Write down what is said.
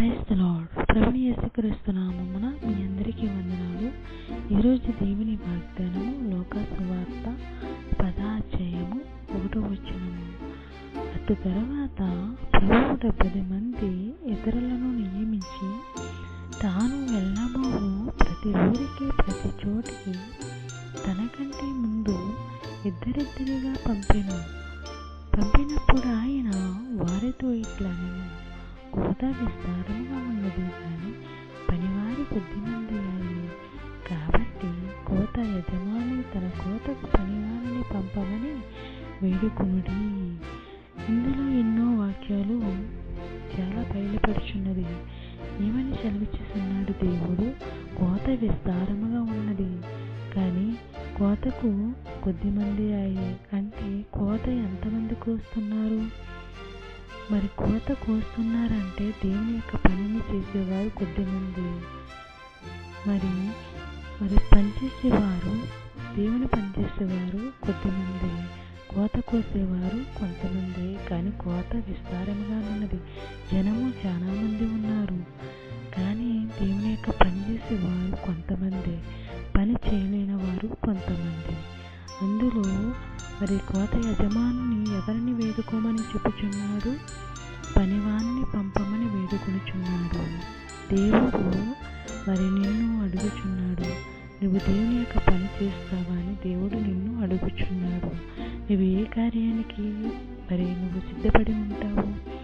క్రైస్త lord యేసుక్రీస్తు నామమున మీ అందరికీ వందనాలు. ఈరోజు దేవుని వాగ్దానము లోక సువార్త పదాధ్యాయము ఒకటో వచ్చినము అటు తర్వాత ప్రభు డెబ్బది మంది ఇతరులను నియమించి తాను వెళ్ళబోవు ప్రతి ఊరికి ప్రతి చోటికి తనకంటే ముందు ఇద్దరిద్దరిగా పంపెను. పంపినప్పుడు ఆయన వారితో ఇట్లా నేను కోత విస్తారముగా ఉన్నది కానీ పనివారి కొద్దిమంది అయ్యి కాబట్టి కోత యజమాని తన కోతకు పనివారిని పంపమని వేడుకునుడి. ఇందులో ఎన్నో వాక్యాలు చాలా బయలుపడుచున్నది ఏమని సెలవిచ్చుతున్నాడు దేవుడు? కోత విస్తారముగా ఉన్నది. కానీ కోతకు కొద్దిమంది అయ్యి అంటే కోత ఎంతమంది కోస్తున్నారు మరి కోత కోస్తున్నారంటే దేవుని యొక్క పనిని చేసేవారు కొద్దిమంది. మరి మరి పనిచేసేవారు దేవుని పనిచేసేవారు కొద్దిమంది. కోత కోసేవారు కొంతమంది కానీ కోత విస్తారంగా ఉన్నది. జనము చాలామంది ఉన్నారు. కానీ దేవుని యొక్క పని చేసేవారు కొంతమంది. పని చేయలేని వారు కొంతమంది. అందులో మరి కోత యజమాని ఎవరిని వేడుకోమని చెప్పుచున్నాడు? పనివాణ్ణి పంపమని వేడుకొనుచున్నాడు. దేవుడు మరి నిన్ను అడుగుచున్నాడు. నువ్వు దేవుని యొక్క పని చేస్తావా అని దేవుడు నిన్ను అడుగుచున్నాడు. నువ్వు ఏ కార్యానికి మరి నువ్వు సిద్ధపడి ఉంటావు?